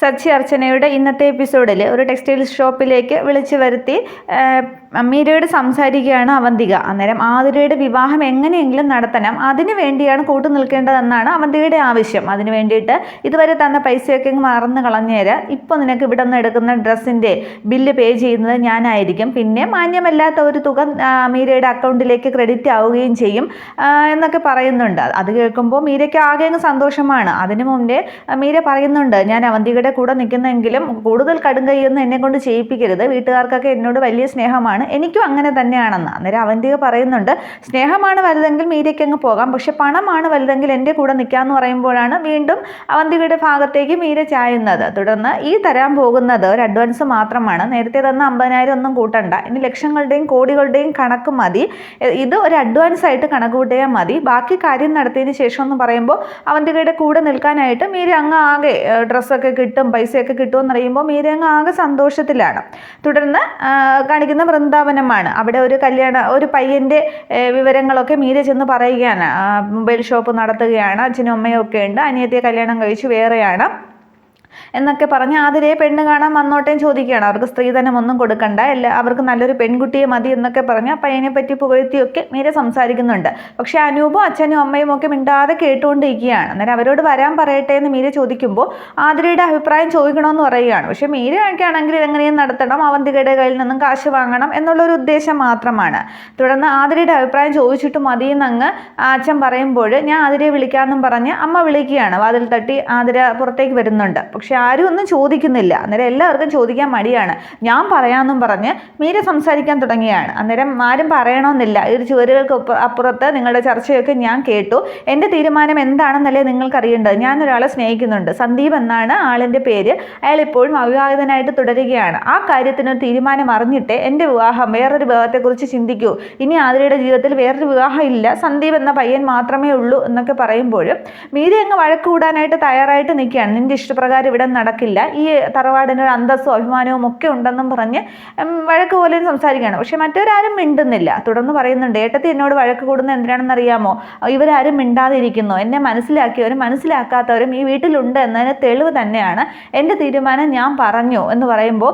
സച്ചി അർച്ചനയുടെ ഇന്നത്തെ എപ്പിസോഡിൽ ഒരു ടെക്സ്റ്റൈൽ ഷോപ്പിലേക്ക് വിളിച്ചു വരുത്തി മീരയോട് സംസാരിക്കുകയാണ് അവന്തിക. അന്നേരം ആതിരയുടെ വിവാഹം എങ്ങനെയെങ്കിലും നടത്തണം. അതിനു വേണ്ടിയാണ് കൂട്ടു നിൽക്കേണ്ടതെന്നാണ് അവന്തികയുടെ ആവശ്യം. അതിനു വേണ്ടിയിട്ട് ഇതുവരെ തന്ന പൈസയൊക്കെ മറന്നു കളഞ്ഞേര്. ഇപ്പോൾ നിനക്ക് ഇവിടെ നിന്ന് എടുക്കുന്ന ഡ്രസ്സിന്റെ ബില്ല് പേ ചെയ്യുന്നത് ഞാനായിരിക്കും. പിന്നെ മാന്യമല്ലാത്ത ഒരു തുക മീരയുടെ അക്കൗണ്ടിലേക്ക് ക്രെഡിറ്റ് ആവുകയും ചെയ്യും എന്നൊക്കെ പറയുന്നുണ്ട്. അത് കേൾക്കുമ്പോൾ മീരയ്ക്ക് ആകെ സന്തോഷമാണ്. അതിനു മുമ്പേ മീര പറയുന്നുണ്ട് ഞാൻ അവന്തികയുടെ കൂടെ നിൽക്കുന്നെങ്കിലും കൂടുതൽ കടുങ്കൈയൊന്നും എന്നെ കൊണ്ട് ചെയ്യിപ്പിക്കരുത്. വീട്ടുകാർക്കൊക്കെ എന്നോട് വലിയ സ്നേഹമാണ്. എനിക്കും അങ്ങനെ തന്നെയാണെന്ന് അന്നേരം അവന്തിക പറയുന്നുണ്ട് സ്നേഹമാണ് വലുതെങ്കിൽ മീരയ്ക്ക് അങ്ങ് പോകാം. പക്ഷെ പണമാണ് വലുതെങ്കിൽ എന്റെ കൂടെ നിൽക്കാമെന്ന് പറയുമ്പോഴാണ് വീണ്ടും അവന്തികയുടെ ഭാഗത്തേക്ക് മീര ചായുന്നത്. തുടർന്ന് ഈ തരാൻ പോകുന്നത് ഒരു അഡ്വാൻസ് മാത്രമാണ്. നേരത്തെ തന്ന അമ്പതിനായിരം ഒന്നും കൂട്ടണ്ട. ഇനി ലക്ഷങ്ങളുടെയും കോടികളുടെയും കണക്ക് മതി. ഇത് ഒരു അഡ്വാൻസ് ആയിട്ട് കണക്ക് കൂട്ടിയാൽ മതി. ബാക്കി കാര്യം നടത്തിയതിന് ശേഷം എന്ന് പറയുമ്പോൾ അവന്തികയുടെ കൂടെ നിൽക്കാനായിട്ട് മീര അങ്ങ് ആകെ ഡ്രസ്സൊക്കെ കിട്ടും. പൈസയൊക്കെ കിട്ടുമെന്ന് അറിയുമ്പോൾ മീര അങ്ങ് ആകെ സന്തോഷത്തിലാണ്. തുടർന്ന് കാണിക്കുന്ന വൃന്ദാവനമാണ്. അവിടെ ഒരു കല്യാണ ഒരു പയ്യന്റെ വിവരങ്ങളൊക്കെ മീര ചെന്ന് പറയുകയാണ്. മൊബൈൽ ഷോപ്പ് നടത്തുകയാണ്. അച്ഛനും അമ്മയും ഒക്കെ ഉണ്ട്. അനിയത്തിയെ കല്യാണം കഴിച്ച് വേറെയാണ്. എന്നൊക്കെ പറഞ്ഞ് ആതിരയെ പെണ്ണ് കാണാൻ വന്നോട്ടേയും ചോദിക്കുകയാണ്. അവർക്ക് സ്ത്രീധനം ഒന്നും കൊടുക്കണ്ട. അല്ല അവർക്ക് നല്ലൊരു പെൺകുട്ടിയെ മതി എന്നൊക്കെ പറഞ്ഞ് ആ പയ്യനെ പറ്റി പുകഴ്ത്തിയൊക്കെ മീര സംസാരിക്കുന്നുണ്ട്. പക്ഷേ അനൂപും അച്ഛനും അമ്മയും ഒക്കെ മിണ്ടാതെ കേട്ടുകൊണ്ടിരിക്കുകയാണ്. അന്നേരം അവരോട് വരാൻ പറയട്ടെ എന്ന് മീര ചോദിക്കുമ്പോൾ ആതിരയുടെ അഭിപ്രായം ചോദിക്കണമെന്ന് പറയുകയാണ്. പക്ഷേ മീരയൊക്കെ ആണെങ്കിൽ ഇതെങ്ങനെയും നടത്തണം. അവന്തികയുടെ കയ്യിൽ നിന്നും കാശ് വാങ്ങണം എന്നുള്ളൊരു ഉദ്ദേശം മാത്രമാണ്. തുടർന്ന് ആതിരയുടെ അഭിപ്രായം ചോദിച്ചിട്ട് മതിയെന്നങ്ങ് അച്ഛൻ പറയുമ്പോൾ ഞാൻ ആതിരയെ വിളിക്കാമെന്നും പറഞ്ഞ് അമ്മ വിളിക്കുകയാണ്. വാതിൽ തട്ടി ആതിര പുറത്തേക്ക് വരുന്നുണ്ട്. പക്ഷെ ആരും ഒന്നും ചോദിക്കുന്നില്ല. അന്നേരം എല്ലാവർക്കും ചോദിക്കാൻ മടിയാണ്. ഞാൻ പറയാമെന്നും പറഞ്ഞ് മീര സംസാരിക്കാൻ തുടങ്ങിയാണ്. അന്നേരം ആരും പറയണമെന്നില്ല ഒരു ചുവരുകൾക്ക് അപ്പുറത്ത് നിങ്ങളുടെ ചർച്ചയൊക്കെ ഞാൻ കേട്ടു. എന്റെ തീരുമാനം എന്താണെന്നല്ലേ നിങ്ങൾക്ക് അറിയേണ്ടത് ഞാൻ ഒരാളെ സ്നേഹിക്കുന്നുണ്ട്. സന്ദീപ് എന്നാണ് ആളിന്റെ പേര്. അയാൾ ഇപ്പോഴും അവിവാഹിതനായിട്ട് തുടരുകയാണ്. ആ കാര്യത്തിനൊരു തീരുമാനം അറിഞ്ഞിട്ടേ എന്റെ വിവാഹം വേറൊരു വിവാഹത്തെക്കുറിച്ച് ചിന്തിക്കൂ. ഇനി ആതിരയുടെ ജീവിതത്തിൽ വേറൊരു വിവാഹം ഇല്ല. സന്ദീപ് എന്ന പയ്യൻ മാത്രമേ ഉള്ളൂ എന്നൊക്കെ പറയുമ്പോഴും മീര അങ്ങ് വഴക്ക് കൂടാനായിട്ട് തയ്യാറായിട്ട് നിൽക്കുകയാണ്. നിന്റെ ഇഷ്ടപ്രകാരം ഇവിടെ നടക്കില്ല. ഈ തറവാടിന് ഒരു അന്തസ്സും അഭിമാനവും ഒക്കെ ഉണ്ടെന്നും പറഞ്ഞ് വഴക്ക് പോലെ സംസാരിക്കുകയാണ്. പക്ഷെ മറ്റവരാരും മിണ്ടുന്നില്ല. തുടർന്ന് പറയുന്നുണ്ട് ഏട്ടത്തി എന്നോട് വഴക്ക് കൂടുന്ന എന്തിനാണെന്ന് അറിയാമോ ഇവരാരും മിണ്ടാതിരിക്കുന്നു. എന്നെ മനസ്സിലാക്കിയവരും മനസ്സിലാക്കാത്തവരും ഈ വീട്ടിലുണ്ട് എന്നതിന് തെളിവ് തന്നെയാണ്. എന്റെ തീരുമാനം ഞാൻ പറഞ്ഞു എന്ന് പറയുമ്പോൾ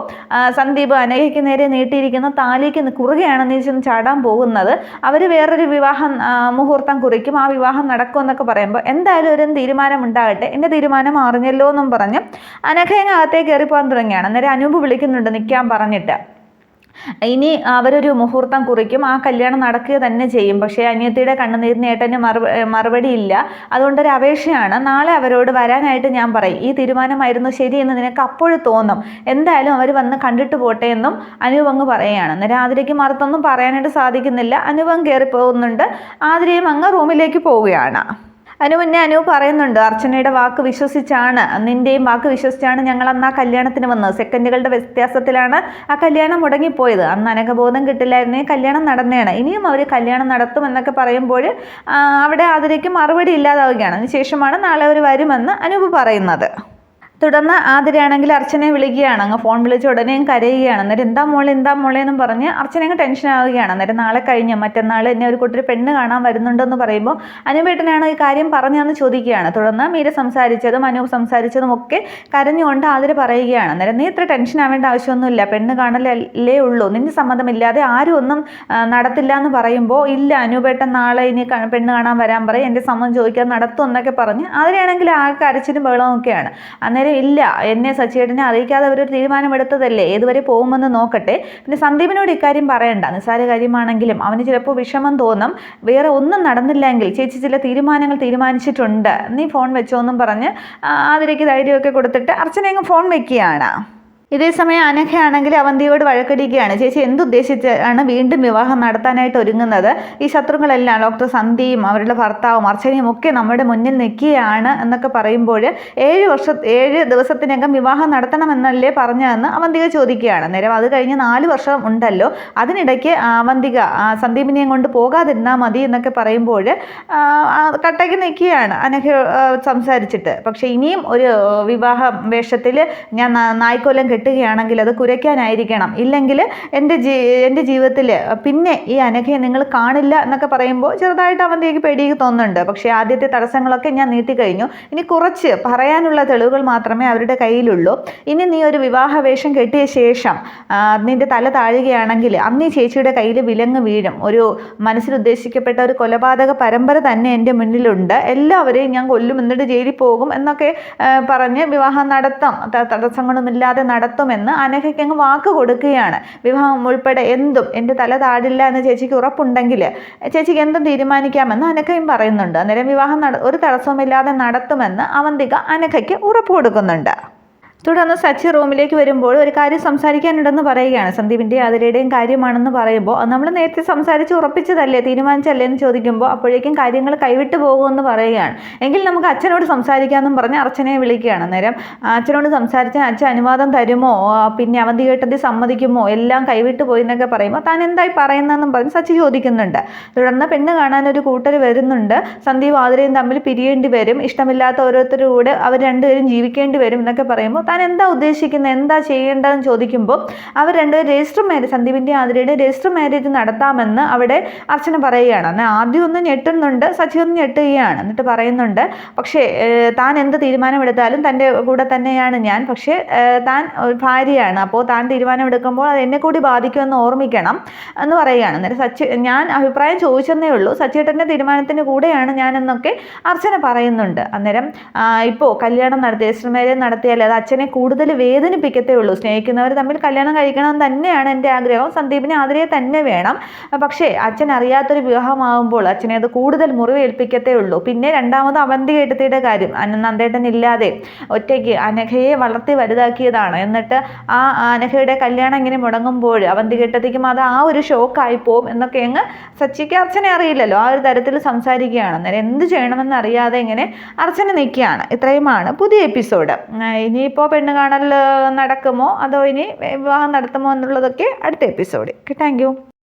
സന്ദീപ് അനഘയ്ക്ക് നേരെ നീട്ടിയിരിക്കുന്ന താലിക്ക് കുറുകയാണ് നീ ചെന്ന് ചാടാൻ പോകുന്നത്. അവർ വേറൊരു വിവാഹം മുഹൂർത്തം കുറിക്കും. ആ വിവാഹം നടക്കുമെന്നൊക്കെ പറയുമ്പോൾ എന്തായാലും ഒരു തീരുമാനം ഉണ്ടാകട്ടെ. എന്റെ തീരുമാനം അറിഞ്ഞല്ലോ എന്നും പറഞ്ഞ് അനഘയങ്ങ് അകത്തേക്ക് കയറിപ്പോകാൻ തുടങ്ങിയാണ് അന്നേരം അനൂപ് വിളിക്കുന്നുണ്ട് നിൽക്കാൻ പറഞ്ഞിട്ട്. ഇനി അവരൊരു മുഹൂർത്തം കുറിക്കും. ആ കല്യാണം നടക്കുക തന്നെ ചെയ്യും. പക്ഷേ അനിയത്തിയുടെ കണ്ണുനീരിന് ഏട്ടന് മറുപ മറുപടി ഇല്ല. അതുകൊണ്ടൊരു അപേക്ഷയാണ്. നാളെ അവരോട് വരാനായിട്ട് ഞാൻ പറയും. ഈ തീരുമാനമായിരുന്നു ശരിയെന്ന് നിനക്ക് അപ്പോഴും തോന്നും. എന്തായാലും അവർ വന്ന് കണ്ടിട്ട് പോട്ടെ എന്നും അനൂപ് അങ്ങ് പറയുകയാണ്. അന്നേരം ആതിരയ്ക്ക് മറുത്തൊന്നും പറയാനായിട്ട് സാധിക്കുന്നില്ല. അനുപം കയറി പോകുന്നുണ്ട്. ആതിരയും അങ്ങ് റൂമിലേക്ക് പോവുകയാണ്. അതിനു മുന്നേ അനു പറയുന്നുണ്ട് അർച്ചനയുടെ വാക്ക് വിശ്വസിച്ചാണ് നിന്റെയും വാക്ക് വിശ്വസിച്ചാണ് ഞങ്ങൾ അന്ന് ആ കല്യാണത്തിന് വന്നത്. സെക്കൻഡുകളുടെ വ്യത്യാസത്തിലാണ് ആ കല്യാണം മുടങ്ങിപ്പോയത്. അന്ന് അനഘബോധം കിട്ടില്ലായിരുന്നു കല്യാണം നടന്നതാണ് ഇനിയും അവർ കല്യാണം നടത്തും എന്നൊക്കെ പറയുമ്പോൾ അവിടെ അതിലേക്ക് മറുപടി ഇല്ലാതാവുകയാണ്. അതിനുശേഷമാണ് നാളെ അവർ വരുമെന്ന് അനൂപ് പറയുന്നത്. തുടർന്ന് ആതിരയാണെങ്കിൽ അർച്ചനയെ വിളിക്കുകയാണ്. അങ്ങ് ഫോൺ വിളിച്ച ഉടനെയും കരയുകയാണ്. അന്നേരം എന്താ മോളെ എന്താ മോളെ എന്നും പറഞ്ഞ് അർച്ചന അങ്ങ് ടെൻഷൻ ആവുകയാണ്. അന്നേരം നാളെ കഴിഞ്ഞ് മറ്റന്നാൾ എന്നെ ഒരു കുട്ടി പെണ്ണ് കാണാൻ വരുന്നുണ്ടെന്ന് പറയുമ്പോൾ അനുപേട്ടനാണ് ഈ കാര്യം പറഞ്ഞതെന്ന് ചോദിക്കുകയാണ്. തുടർന്ന് മീര സംസാരിച്ചതും അനൂപ് സംസാരിച്ചതും ഒക്കെ കരഞ്ഞുകൊണ്ട് ആതിര പറയുകയാണ്. അന്നേരം നീ ഇത്ര ടെൻഷൻ ആവേണ്ട ആവശ്യമൊന്നുമില്ല. പെണ്ണ് കാണലല്ലേ ഉള്ളൂ. നിന്റെ സമ്മതമില്ലാതെ ആരും ഒന്നും നടത്തില്ല എന്ന് പറയുമ്പോൾ ഇല്ല അനുപേട്ടൻ നാളെ ഇനി പെണ്ണ് കാണാൻ വരാൻ പറയും. എന്റെ സമ്മതം ചോദിക്കാൻ നടത്തും എന്നൊക്കെ പറഞ്ഞ് അതിനാണെങ്കിൽ ആ കരച്ചിലും ബഹളവും ഒക്കെയാണ്. അന്നേരം ഇല്ല. എന്നെ സച്ചിയേട്ടനെ അറിയിക്കാതെ അവരൊരു തീരുമാനമെടുത്തതല്ലേ? ഏതുവരെ പോകുമെന്ന് നോക്കട്ടെ. പിന്നെ സന്ദീപിനോട് ഇക്കാര്യം പറയണ്ട. നിസ്സാര കാര്യമാണെങ്കിലും അവന് ചിലപ്പോൾ വിഷമം തോന്നും. വേറെ ഒന്നും നടന്നില്ലെങ്കിൽ ചേച്ചി ചില തീരുമാനങ്ങൾ തീരുമാനിച്ചിട്ടുണ്ട്. നീ ഫോൺ വെച്ചോ എന്നും പറഞ്ഞ് ആതിരയ്ക്ക് ധൈര്യമൊക്കെ കൊടുത്തിട്ട് അർച്ചന അങ്ങ് ഫോൺ വെക്കുകയാണ്. ഇതേസമയം അനഘയാണെങ്കിൽ അവന്തിയോട് വഴക്കടിക്കുകയാണ്. ചേച്ചി എന്തുദ്ദേശിച്ചാണ് വീണ്ടും വിവാഹം നടത്താനായിട്ട് ഒരുങ്ങുന്നത്? ഈ ശത്രുക്കളെല്ലാം ഡോക്ടർ സന്ധ്യയും അവരുടെ ഭർത്താവും അർച്ചനയും ഒക്കെ നമ്മുടെ മുന്നിൽ നിൽക്കുകയാണ് എന്നൊക്കെ പറയുമ്പോൾ ഏഴ് വർഷ ഏഴ് ദിവസത്തിനകം വിവാഹം നടത്തണമെന്നല്ലേ പറഞ്ഞതെന്ന് അവന്തിക ചോദിക്കുകയാണ്. നേരം അത് കഴിഞ്ഞ് നാല് വർഷം ഉണ്ടല്ലോ. അതിനിടയ്ക്ക് അവന്തിക സന്ദീപിനെയും കൊണ്ട് പോകാതിരുന്നാൽ മതി എന്നൊക്കെ പറയുമ്പോൾ കട്ടയ്ക്ക് നിൽക്കുകയാണ് അനഘ സംസാരിച്ചിട്ട്. പക്ഷേ ഇനിയും ഒരു വിവാഹ വേഷത്തിൽ ഞാൻ നായ്ക്കോലം കെട്ടി കെട്ടുകയാണെങ്കിൽ അത് കുരയ്ക്കാനായിരിക്കണം. ഇല്ലെങ്കിൽ എന്റെ ജീ എന്റെ ജീവിതത്തിൽ പിന്നെ ഈ അനഘയെ നിങ്ങൾ കാണില്ല എന്നൊക്കെ പറയുമ്പോൾ ചെറുതായിട്ട് അവന്റെക്ക് പേടിയൊക്കെ തോന്നുന്നുണ്ട്. പക്ഷേ ആദ്യത്തെ തടസ്സങ്ങളൊക്കെ ഞാൻ നീട്ടിക്കഴിഞ്ഞു. ഇനി കുറച്ച് പറയാനുള്ള തെളിവുകൾ മാത്രമേ അവരുടെ കയ്യിലുള്ളൂ. ഇനി നീ ഒരു വിവാഹ വേഷം കെട്ടിയ ശേഷം നിന്റെ തല താഴുകയാണെങ്കിൽ അന്ന് ചേച്ചിയുടെ കയ്യിൽ വിലങ്ങ് വീഴും. ഒരു മനസ്സിൽ ഉദ്ദേശിക്കപ്പെട്ട ഒരു കൊലപാതക പരമ്പര തന്നെ എന്റെ മുന്നിലുണ്ട്. എല്ലാവരെയും ഞാൻ കൊല്ലും എന്നിട്ട് ജയിലിൽ പോകും എന്നൊക്കെ പറഞ്ഞ് വിവാഹം നടത്താം. തടസ്സങ്ങളൊന്നുമില്ലാതെ തടസ്സങ്ങളൊന്നുമില്ലാതെ നടത്തുമെന്ന് അനഘയ്ക്ക് അങ്ങ് വാക്ക് കൊടുക്കുകയാണ്. വിവാഹം ഉൾപ്പെടെ എന്തും എന്റെ തല താടില്ല എന്ന് ചേച്ചിക്ക് ഉറപ്പുണ്ടെങ്കിൽ ചേച്ചിക്ക് എന്തും തീരുമാനിക്കാമെന്ന് അനഘയും പറയുന്നുണ്ട്. അന്നേരം വിവാഹം നട ഒരു തടസ്സവുമില്ലാതെ നടത്തുമെന്ന് അവന്തിക അനഘയ്ക്ക് ഉറപ്പ് കൊടുക്കുന്നുണ്ട്. തുടർന്ന് സച്ചി റൂമിലേക്ക് വരുമ്പോൾ ഒരു കാര്യം സംസാരിക്കാനുണ്ടെന്ന് പറയുകയാണ്. സന്ദീപിന്റെ അതിലയുടെയും കാര്യമാണെന്ന് പറയുമ്പോൾ നമ്മൾ നേരത്തെ സംസാരിച്ച് ഉറപ്പിച്ചതല്ലേ തീരുമാനിച്ചല്ലേ എന്ന് ചോദിക്കുമ്പോൾ അപ്പോഴേക്കും കാര്യങ്ങൾ കൈവിട്ട് പോകുമെന്ന് പറയുകയാണ്. എങ്കിൽ നമുക്ക് അച്ഛനോട് സംസാരിക്കാമെന്നും പറഞ്ഞ് അർച്ചനയെ വിളിക്കുകയാണ്. അന്നേരം അച്ഛനോട് സംസാരിച്ചാൽ അച്ഛൻ അനുവാദം തരുമോ? പിന്നെ അവന്തി കേട്ടതി സമ്മതിക്കുമോ? എല്ലാം കൈവിട്ട് പോയി എന്നൊക്കെ പറയുമ്പോൾ താൻ എന്തായി പറയുന്നതെന്നും പറഞ്ഞ് സച്ചി ചോദിക്കുന്നുണ്ട്. തുടർന്ന് പെണ്ണ് കാണാൻ ഒരു കൂട്ടർ വരുന്നുണ്ട്. സന്ദീപ് ആതിരയും തമ്മിൽ പിരിയേണ്ടി വരും. ഇഷ്ടമില്ലാത്ത ഓരോരുത്തരും കൂടെ അവർ രണ്ടുപേരും ജീവിക്കേണ്ടി വരും എന്നൊക്കെ പറയുമ്പോൾ താൻ എന്താ ഉദ്ദേശിക്കുന്നത് എന്താ ചെയ്യേണ്ടതെന്ന് ചോദിക്കുമ്പോൾ അവർ രണ്ടുപേരും രജിസ്റ്റർ മാരേജ് സന്ദീപിന്റെ ആതിരയുടെ രജിസ്റ്റർ മാരേജ് നടത്താമെന്ന് അവിടെ അർച്ചന പറയുകയാണ്. എന്നാൽ ആദ്യം ഒന്ന് ഞെട്ടുന്നുണ്ട് സച്ചി ഒന്ന് ഞെട്ടുകയാണ്. എന്നിട്ട് പറയുന്നുണ്ട് പക്ഷേ താൻ എന്ത് തീരുമാനമെടുത്താലും തന്റെ കൂടെ തന്നെയാണ് ഞാൻ. പക്ഷേ താൻ ഭാര്യയാണ്. അപ്പോൾ താൻ തീരുമാനമെടുക്കുമ്പോൾ അത് എന്നെ കൂടി ബാധിക്കുമെന്ന് ഓർമ്മിക്കണം എന്ന് പറയുകയാണ്. അന്നേരം സച്ചി ഞാൻ അഭിപ്രായം ചോദിച്ചെന്നേ ഉള്ളൂ. സച്ചിയേട്ടന്റെ തീരുമാനത്തിന് കൂടെയാണ് ഞാനെന്നൊക്കെ അർച്ചന പറയുന്നുണ്ട്. അന്നേരം ഇപ്പോൾ കല്യാണം നടത്തി രജിസ്റ്റർ മാരേജ് നടത്തിയാൽ അത് കൂടുതൽ വേദനിപ്പിക്കത്തേ ഉള്ളൂ. സ്നേഹിക്കുന്നവർ തമ്മിൽ കല്യാണം കഴിക്കണം തന്നെയാണ് എന്റെ ആഗ്രഹം. സന്ദീപിനെ ആതിരയെ തന്നെ വേണം. പക്ഷേ അച്ഛൻ അറിയാത്തൊരു വിവാഹമാകുമ്പോൾ അച്ഛനെ അത് കൂടുതൽ മുറിവേൽപ്പിക്കത്തേ ഉള്ളൂ. പിന്നെ രണ്ടാമത് അവന്തി കേട്ടത്തിയുടെ കാര്യം. നന്ദേട്ടൻ ഇല്ലാതെ ഒറ്റയ്ക്ക് അനഘയെ വളർത്തി വലുതാക്കിയതാണ്. എന്നിട്ട് ആ അനഘയുടെ കല്യാണം ഇങ്ങനെ മുടങ്ങുമ്പോൾ അവന്തി കേട്ടത്തേക്കും അത് ആ ഒരു ഷോക്കായി പോകും എന്നൊക്കെ അങ്ങ് സച്ചിക്ക് അർച്ചനെ അറിയില്ലല്ലോ. ആ ഒരു തരത്തിൽ സംസാരിക്കുകയാണ്. അന്നേരം എന്ത് ചെയ്യണമെന്ന് അറിയാതെ ഇങ്ങനെ അർച്ചന നിൽക്കുകയാണ്. ഇത്രയുമാണ് പുതിയ എപ്പിസോഡ്. ഇനിയിപ്പോൾ പെണ്ണ് കാണൽ നടക്കുമോ? അതോ ഇനി വിവാഹം നടത്തുമോ എന്നുള്ളതൊക്കെ അടുത്ത എപ്പിസോഡ് താങ്ക് യു